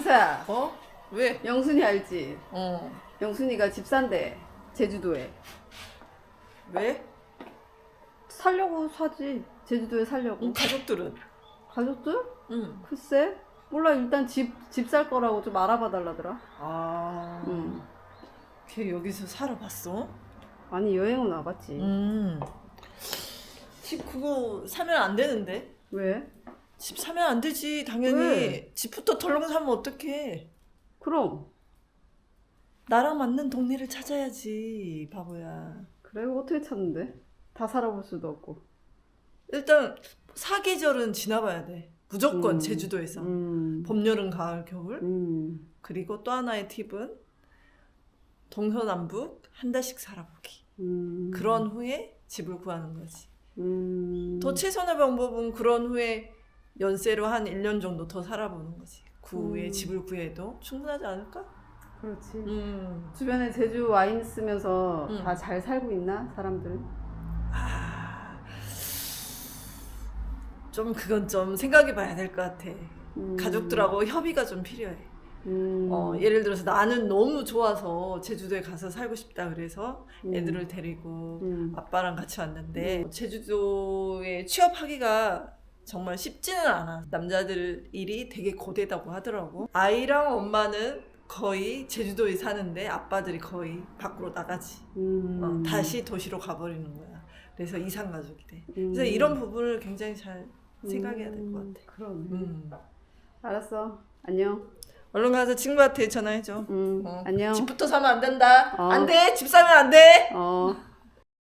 현서야, 어? 왜? 영순이 알지? 어. 영순이가 집 산대. 제주도에. 왜? 살려고 사지. 제주도에 살려고. 응, 가족들은? 가족들? 응. 글쎄. 몰라 일단 집 집 살 거라고 좀 알아봐 달라더라. 아. 음. 걔 여기서 살아봤어? 아니 여행은 와봤지. 음. 집 그거 사면 안 되는데? 왜? 집 사면 안 되지, 당연히. 왜? 집부터 덜렁 사면 어떡해. 그럼 나랑 맞는 동네를 찾아야지, 바보야. 그래 어떻게 찾는데? 다 살아볼 수도 없고. 일단, 사계절은 지나봐야 돼. 무조건 음. 제주도에서. 음. 봄, 여름, 가을, 겨울. 음. 그리고 또 하나의 팁은 동서남북 한 달씩 살아보기. 음. 그런 후에 집을 구하는 거지. 음. 더 최선의 방법은 그런 후에 연세로 한 1년 정도 더 살아보는 거지. 그 후에 음. 집을 구해도 충분하지 않을까? 그렇지. 음. 주변에 제주 와인 쓰면서 음. 다 잘 살고 있나 사람들은? 아. 좀 그건 좀 생각해 봐야 될 것 같아. 음. 가족들하고 협의가 좀 필요해. 음. 어, 예를 들어서 나는 너무 좋아서 제주도에 가서 살고 싶다 그래서 음. 애들을 데리고 음. 아빠랑 같이 왔는데 제주도에 취업하기가 정말 쉽지는 않아. 남자들 일이 되게 고되다고 하더라고. 아이랑 엄마는 거의 제주도에 사는데 아빠들이 거의 밖으로 나가지. 음. 어, 다시 도시로 가버리는 거야. 그래서 이상 가족이 돼. 음. 그래서 이런 부분을 굉장히 잘 생각해야 될것 음, 같아. 그러네. 음. 알았어. 안녕. 얼른 가서 친구한테 전화해줘. 음. 어, 안녕. 집부터 사면 안 된다. 어. 안 돼. 집 사면 안 돼. 어.